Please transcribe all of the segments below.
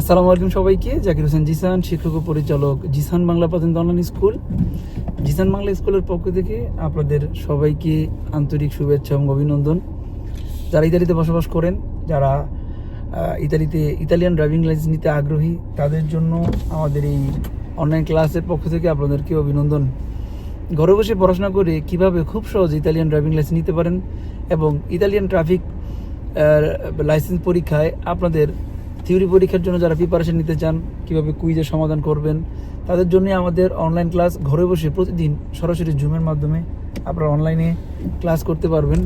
আসসালামু আলাইকুম সবাইকে। জাকির হোসেন জিসান, শিক্ষক ও পরিচালক জিসান বাংলা পাতেন অনলাইন স্কুল জিসান বাংলা স্কুলের পক্ষ থেকে আপনাদের সবাইকে আন্তরিক শুভেচ্ছা এবং অভিনন্দন। যারা ইতালিতে বসবাস করেন, যারা ইতালিতে ইতালিয়ান ড্রাইভিং লাইসেন্স নিতে আগ্রহী, তাদের জন্য আমাদের এই অনলাইন ক্লাসের পক্ষ থেকে আপনাদেরকে অভিনন্দন। ঘরে বসে পড়াশোনা করে কীভাবে খুব সহজে ইতালিয়ান ড্রাইভিং লাইসেন্স নিতে পারেন এবং ইতালিয়ান ট্রাফিক লাইসেন্স পরীক্ষায় আপনাদের থিওরি পরীক্ষার জন্য যারা প্রিপারেশন নিতে চান, কীভাবে কুইজের সমাধান করবেন, তাদের জন্য আমাদের অনলাইন ক্লাস ঘরে বসে প্রতিদিন সরাসরি জুমের মাধ্যমে আপনারা অনলাইনে ক্লাস করতে পারবেন।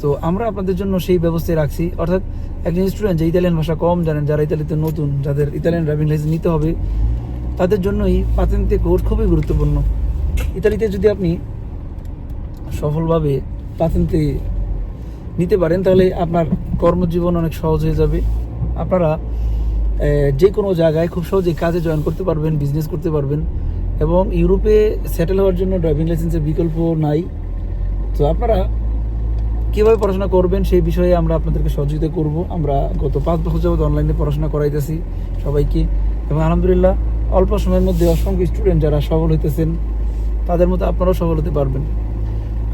তো আমরা আপনাদের জন্য সেই ব্যবস্থায় রাখছি। অর্থাৎ একজন স্টুডেন্ট যে ইতালিয়ান ভাষা কম জানেন, যারা ইতালিতে নতুন, যাদের ইতালিয়ান ড্রাইভিং লাইসেন্স নিতে হবে, তাদের জন্যই পাতেন্তে কোর্স খুবই গুরুত্বপূর্ণ। ইতালিতে যদি আপনি সফলভাবে পাতেন্তে নিতে পারেন, তাহলে আপনার কর্মজীবন অনেক সহজ হয়ে যাবে। আপনারা যে কোনো জায়গায় খুব সহজেই কাজে জয়েন করতে পারবেন বিজনেস করতে পারবেন, এবং ইউরোপে সেটেল হওয়ার জন্য ড্রাইভিং লাইসেন্সের বিকল্প নাই। তো আপনারা কীভাবে পড়াশোনা করবেন সেই বিষয়ে আমরা আপনাদেরকে সহযোগিতা করব। আমরা গত পাঁচ বছর যাবত অনলাইনে পড়াশোনা করাইতেছি সবাইকে, এবং আলহামদুলিল্লাহ অল্প সময়ের মধ্যে অসংখ্য স্টুডেন্ট যারা সফল হইতেছেন, তাদের মতো আপনারাও সফল হতে পারবেন।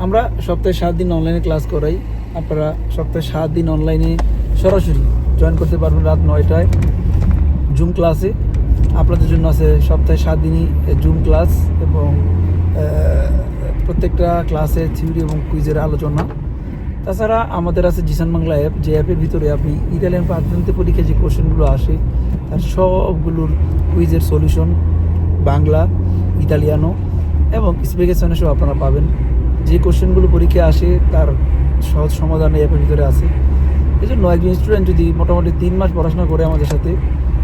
আমরা সপ্তাহে সাত দিন অনলাইনে ক্লাস করাই। আপনারা সপ্তাহে সাত দিন অনলাইনে সরাসরি জয়েন করতে পারবেন রাত নয়টায়। জুম ক্লাসে আপনাদের জন্য আছে সপ্তাহে সাত দিনই জুম ক্লাস এবং প্রত্যেকটা ক্লাসে থিওরি এবং কুইজের আলোচনা। তাছাড়া আমাদের আছে জিসান বাংলা অ্যাপ যে অ্যাপের ভিতরে আপনি ইতালিয়ান পাঠ্যন্ত্র পরীক্ষায় যে কোশ্চেনগুলো আসে, তার সবগুলোর কুইজের সলিউশন বাংলা, ইতালিয়ানো এবং স্পেকেশনে সব আপনারা পাবেন। যে কোশ্চেনগুলো পরীক্ষায় আসে, তার সহজ সমাধান অ্যাপের ভিতরে আছে। জন্য একজন স্টুডেন্ট যদি মোটামুটি তিন মাস পড়াশোনা করে আমাদের সাথে,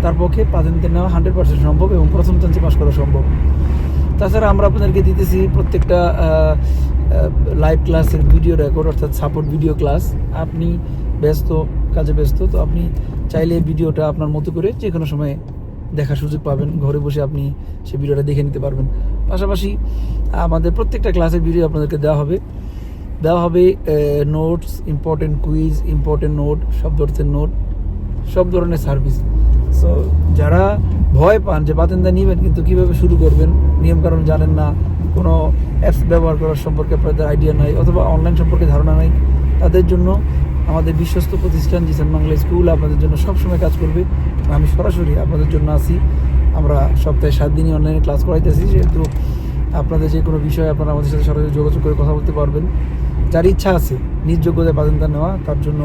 তার পক্ষে পাতেন্তে নেওয়া হান্ড্রেড পার্সেন্ট সম্ভব এবং প্রথম চান্সে পাস করা সম্ভব। তাছাড়া আমরা আপনাদেরকে দিতেছি প্রত্যেকটা লাইভ ক্লাসের ভিডিও রেকর্ড অর্থাৎ সাপোর্ট ভিডিও ক্লাস আপনি ব্যস্ত, কাজে ব্যস্ত, তো আপনি চাইলে ভিডিওটা আপনার মতো করে যে কোনো সময় দেখার সুযোগ পাবেন। ঘরে বসে আপনি সেই ভিডিওটা দেখে নিতে পারবেন। পাশাপাশি আমাদের প্রত্যেকটা ক্লাসের ভিডিও আপনাদেরকে দেওয়া হবে। দেওয়া হবে notes important quiz important note সব ধরনের নোট সব ধরনের সার্ভিস সো যারা ভয় পান যে বাতেন্দা নেবেন কিন্তু কীভাবে শুরু করবেন, নিয়মকানুন জানেন না, কোনো অ্যাপস ব্যবহার করার সম্পর্কে আপনাদের আইডিয়া নাই, অথবা অনলাইন সম্পর্কে ধারণা নাই, তাদের জন্য আমাদের বিশ্বস্ত প্রতিষ্ঠান জিসান বাংলা স্কুল আপনাদের জন্য সবসময় কাজ করবে। আমি সরাসরি আপনাদের জন্য আসি আমরা সপ্তাহে সাত দিনই অনলাইনে ক্লাস করাইতেছি, যেহেতু আপনাদের যে কোনো বিষয়ে আপনারা আমাদের সাথে সরাসরি যোগাযোগ করে কথা বলতে পারবেন। যার ইচ্ছা আছে নিজ যোগ্যতায় প্রাধান্য নেওয়া তার জন্য